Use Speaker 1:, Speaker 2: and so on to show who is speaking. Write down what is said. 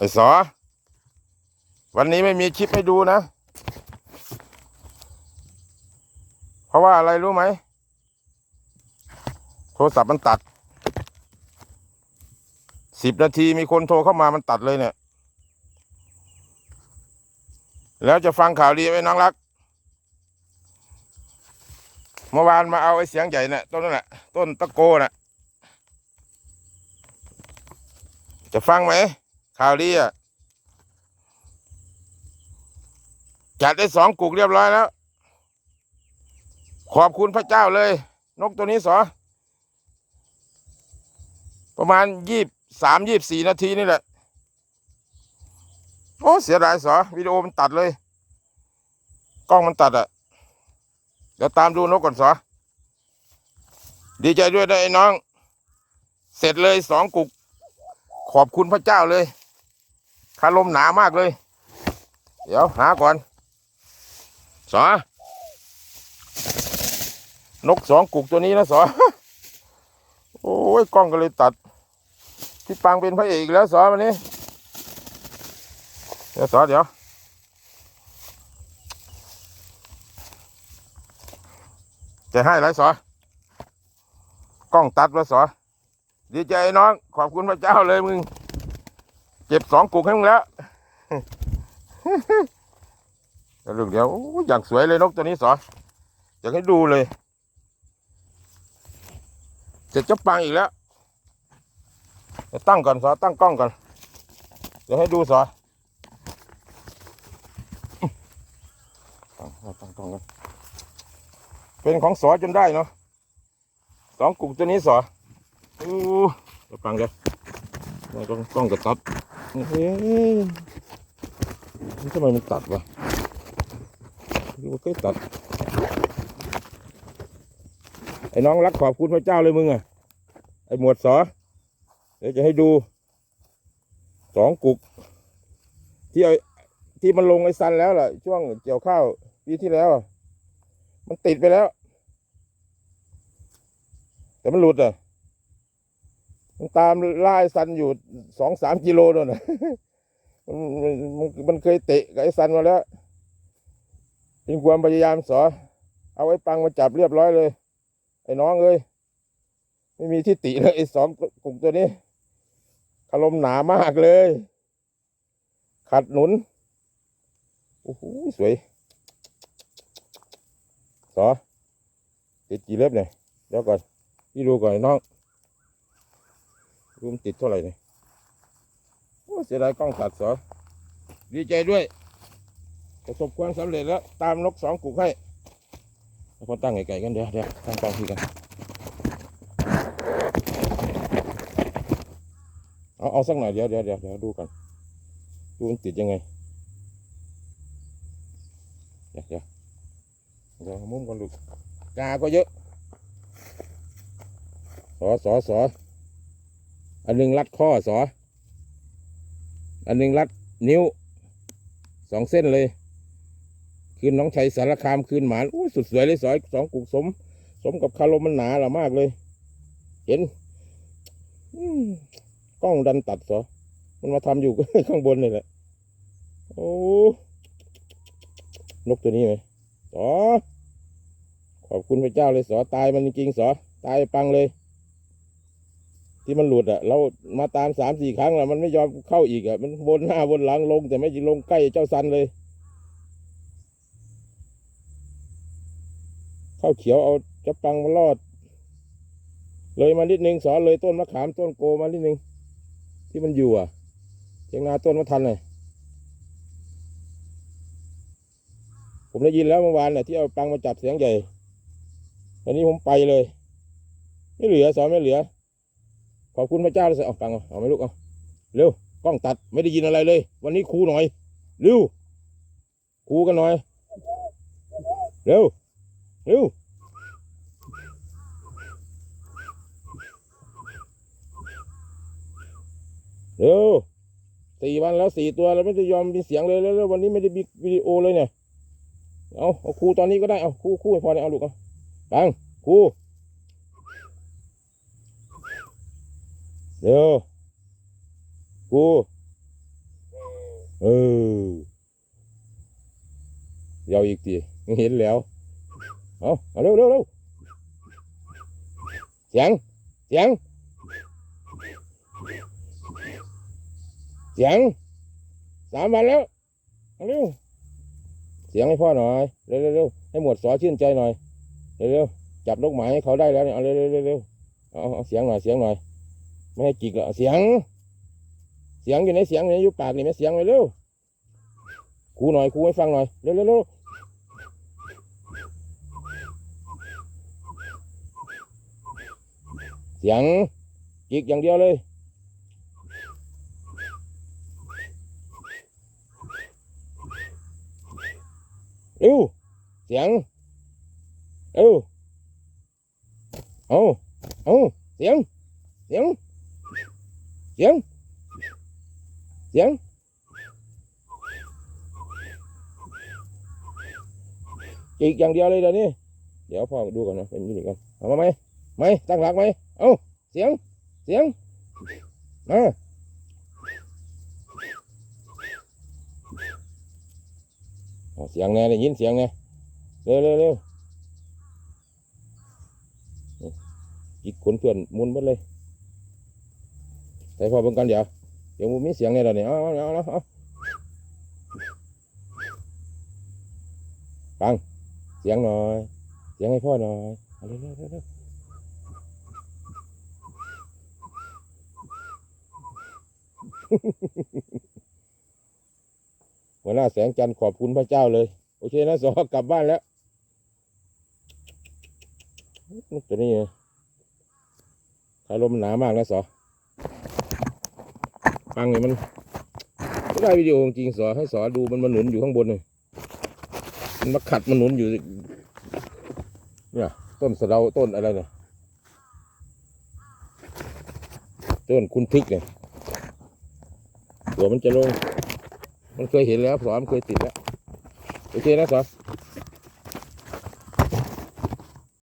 Speaker 1: ไอ้สอ วันนี้ไม่มีคลิปให้ดูนะ เพราะว่าอะไรรู้ไหม โทรศัพท์มันตัด สิบนาทีมีคนโทรเข้ามามันตัดเลยเนี่ย แล้วจะฟังข่าวดีไหมน้องรัก เมื่อวานมาเอาไอ้เสียงใหญ่เนี่ยต้นนั่นแหละต้นตะโกน่ะ จะฟังไหม ข่าวดีอ่จัดได้สองกุกเรียบร้อยแล้ว ขอบคุณพระเจ้าเลย นกตัวนี้สอ ประมาณยี่สามยี่สี่นาทีนี่แหละ โอ้เสียดายสอวิดีโอมันตัดเลย กล้องมันตัดอะเดี๋ยวตามดูนกก่อนสอ ดีใจด้วยไอ้น้อง เสร็จเลยสองกุก ขอบคุณพระเจ้าเลย คาลมหนามากเลย เดี๋ยวหาก่อนสอนกสองกุกตัวนี้นะสอโอ้ยกล้องก็เลยตัดพี่ปังเป็นพระเอกอีกแล้วสอวันนี้ เดี๋ยวสอเดี๋ยวจะให้ไรสอกล้องตัดแล้วสอดีใจน้อง ขอบคุณพระเจ้าเลยมึง เก็บสองกุกให้มึงแล้วเดี๋ยวลูกเดี๋ยวอย่างสวยเลยนกตัวนี้สออยากให้ดูเลยเสร็จจะปังอีกแล้วเดี๋ยวตั้งก่อนสอตั้งกล้องก่อนเดี๋ยวให้ดูสอตั้งตั้งกล้องกันเป็นของสอจนได้เนาะสองกุกตัวนี้สอโอ้เดี๋ยวปังเดียวไม่ต้องกล้องกระตัด เฮ้ยทำไมมันตัดวะดูว่าเคยตัด ไอ้น้องรักขอบคุณพระเจ้าเลยมึงอะ ไอ้หมวดสอ เดี๋ยวจะให้ดูสองกุก ที่เอาที่มันลงไอ้ซันแล้วล่ะ ช่วงเกี่ยวข้าวปีที่แล้ว มันติดไปแล้ว แต่มันหลุดอะ มันตามล่าไอ้ซันอยู่สองสามกิโลนู่นนะมันมันมันเคยเตะกับไอ้ซันมาแล้วเป็นความพยายามสอ เอาไอ้ปังมาจับเรียบร้อยเลย ไอ้น้องเอ้ยไม่มีที่ติเลยไอ้สองกลุ่มตัวนี้คารมหนามากเลย ขัดหนุน โอ้โหสวยสอติดกี่เล็บเนี่ยเดี๋ยวก่อน พี่ดูก่อนไอ้น้อง รูมติดเท่าไหร่เนี่ยโอ้เสียดายกล้องตัดสอดีใจด้วย ประสบความสำเร็จแล้ว ตามนกสองกุกให้แล้วพอตั้งไกลๆกันเดี๋ยวเดี๋ยวตั้งกล้องทีกัน เอาเอาสักหน่อยเดี๋ยวเดี๋ยวเดี๋ยวเดี๋ยวดูกันดูมันติดยังไง เดี๋ยวเดี๋ยวเดี๋ยวมุมก่อนลูกกาก็เยอะสอสอสอ อันหนึงรัดข้อสอ อันหนึงรัดนิ้วสองเส้นเลยคืนน้องชัยสารคามคืนหมานอู้สุดสวยเลยสอยสองกุกสม สมกับคารมมันหนาละมากเลย เห็นกล้องดันตัดสอมันมาทำอยู่ข้างบนนี่แหละโอ้นกตัวนี้ไหมสอขอบคุณพระเจ้าเลยสอตายมันจริงสอตายปังเลย ที่มันหลุดอะเรามาตามสามสี่ครั้งแล้วมันไม่ยอมเข้าอีกอะมันวนหน้าวนหลังลง แต่ไม่ลงใกล้เจ้าซันเลยเข้าเขียวเอาจะปังมารอด เลยมานิดนึงสอนเลยต้นมะขามต้นโกมานิดนึง ที่มันอยู่อะเทียงนาต้นมะทันเลยผมได้ยินแล้วเมื่อวานน่ะที่เอาปังมาจับเสียงใหญ่วันนี้ผมไปเลย ไม่เหลือสอนไม่เหลือ ขอบคุณพระเจ้าเลยสิเอาปังเอาเอาไม่ลูกเอาเร็วกล้องตัดไม่ได้ยินอะไรเลย วันนี้ครูหน่อยเร็วครูกันหน่อยเร็วเร็วเร็วสี่วันแล้วสี่ตัวแล้วไม่ได้ยอมมีเสียงเลยแล้ววันนี้ไม่ได้มีวิดีโอเลยเนี่ยเอาเอาครูตอนนี้ก็ได้เอาครูครูพอเนี่ยเอาลูกเอาปังครู เร็วกูเออเยาวอีกทีเห็นแล้ว เอาเอาเร็วเร็วเร็วเสียงเสียงเสียงสามวันแล้วเร็วเสียงให้พ่อหน่อยเร็วเร็วเร็วให้หมวดสอชื่นใจหน่อยเร็วเร็วจับนกหมาให้เขาได้แล้วเนี่ยเอาเร็วเร็วเร็วเร็วเอาเอาเสียงหน่อยเสียงหน่อย ไม่ให้จิกแล้วเอาเสียง เสียงอยู่ในเสียงอยู่ในยุปากนี่ไหมเสียงเลยเร็วครูหน่อยครูให้ฟังหน่อยเร็วเร็วเร็วเสียงจิกอย่างเดียวเลยเร็วเสียงเร็วเอาเอาเสียงเสียง สียง เสียง อีกอย่างเดียวเลยเดี๋ยวนี้ เดี๋ยวพ่อดูก่อนนะเป็นยี่นี่ก่อนเอามาไหมไหมตั้งหลักไหมเอาเสียง เสียง มาเสียงแน่ได้ยินเสียงแน่เร็วเร็วเร็วอีกคนเพื่อนมุนหมดเลย ใส่พอเบิ่งกันเดี๋ยวเดี๋ยวมีเสียงในเดี๋ยวนี้เอาเอาเอาเอาฟังเสียงหน่อย เสียงให้พ่อหน่อยเร็วเร็วเร็วหัวหน้าแสงจันทร์ขอบคุณพระเจ้าเลย โอเคนะสอกลับบ้านแล้วนกตัวนี้ไงถ้าลมณ์หนามากนะสอังนี่มันไม่ได้วิดีโอจริงสอให้สอดูมันมาหนุนอยู่ข้างบนเลยมันมาขัดมันหนุนอยู่เนี่ยต้นสะเดาต้นอะไรเนี่ยต้นคุณทึกเนี่ยตัวมันจะลง มันเคยเห็นแล้วสอนเคยติดแล้ว โอเคนะสอ